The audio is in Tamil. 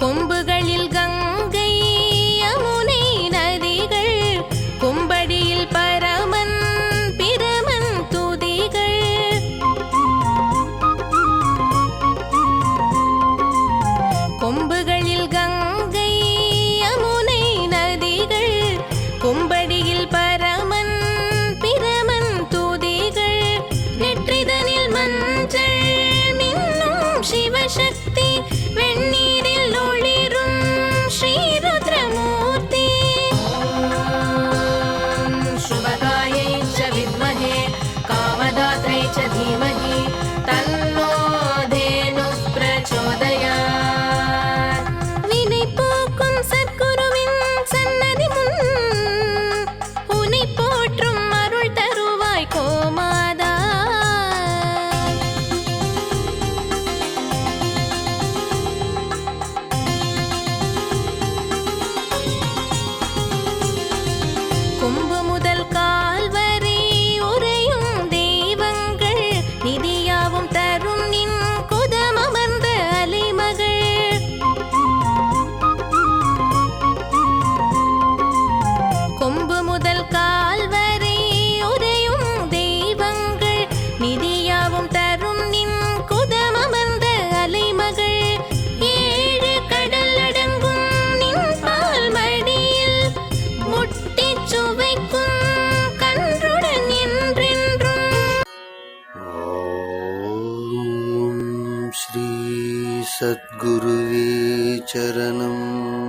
கொம்புகளில் கொம்பு முதல் கால் வரை உரையும் தெய்வங்கள். நிதியாவும் தரும் நின் குதமமர்ந்த அலைமகள். ஏழு கடல் அடங்கும் நின் பால் மடியில். முட்டி சுவைக்கும் கன்றுடன் என்றென்றும். ஸ்ரீ சத்குருவே சரணம்.